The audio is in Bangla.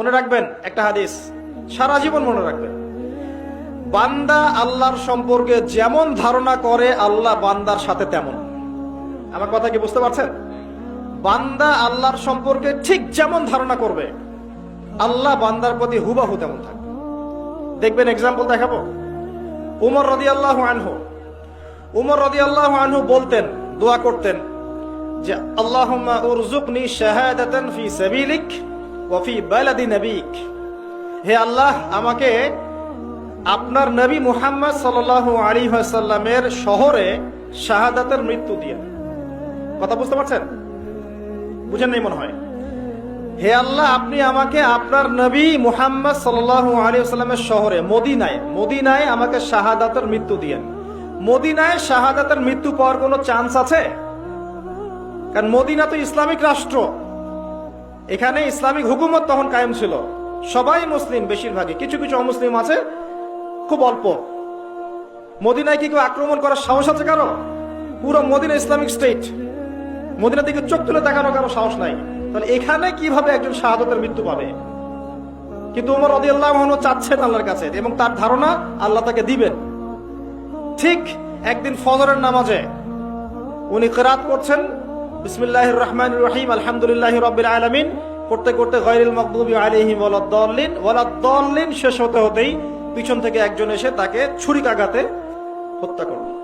মনে রাখবেন, একটা হাদিস। সারা জীবন মনে রাখবেন। বান্দা আল্লাহর সম্পর্কে যেমন ধারণা করে, আল্লাহ বান্দার সাথে তেমন। আমার কথা কি বুঝতে পারছেন? বান্দা আল্লাহর সম্পর্কে ঠিক যেমন ধারণা করবে, আল্লাহ বান্দার প্রতি হুবাহু তেমন থাকবে। দেখবেন এক্সাম্পল দেখাবো। উমর রদি আল্লাহ আনহু। উমর রদি আল্লাহ আনহু বলতেন, দোয়া করতেন যে শাহাদাতান ফি সাবিলিক। ওয়া ফি বালাদি নবিক। হে আল্লাহ, আমাকে আপনার নবী মুহাম্মদ সাল্লাল্লাহু আলাইহি ওয়াসাল্লামের শহরে শাহাদাতের মৃত্যু দিয়ে। কথা বুঝতে পারছেন? বুঝেন নাই মনে হয়? হে আল্লাহ, আপনি আমাকে আপনার নবী মুহাম্মদ সাল্লাল্লাহু আলাইহি ওয়াসাল্লামের শহরে, মদিনায় মদিনায় আমাকে শাহাদাতের মৃত্যু দিয়েন। মদিনায় শাহাদাতের মৃত্যু পাওয়ার কোনো চান্স আছে? কারণ মদিনা তো ইসলামিক রাষ্ট্র। এখানে ইসলামিক হুকুমত তখন কায়েম ছিল। সবাই মুসলিম, বেশিরভাগই। কিছু কিছু অমুসলিম আছে, খুব অল্প। মদিনায় কি কেউ আক্রমণ করার সাহস আছে কারও? পুরো মদিনা ইসলামিক স্টেট। মদিনা দিকে চোখ তুলে দেখানো কারও সাহস নাই। তাহলে এখানে কীভাবে একজন শাহাদতের মৃত্যু পাবে? কিন্তু উমর রদি আল্লাহ চাচ্ছেন আল্লাহর কাছে এবং তার ধারণা আল্লাহ তাকে দিবেন। ঠিক একদিন ফজরের নামাজে উনি কেরাত করছেন বিসমিল্লাহ রহমান রহিম, আলহামদুলিল্লাহ রবিল আলমিন। করতে করতে গৈরিল মকদুবি আলিহিম ওয়ালাদ্দলিন ওয়ালাদ্দলিন শেষ হতে হতেই পিছন থেকে একজন এসে তাকে ছুরিকাঘাতে হত্যা করল।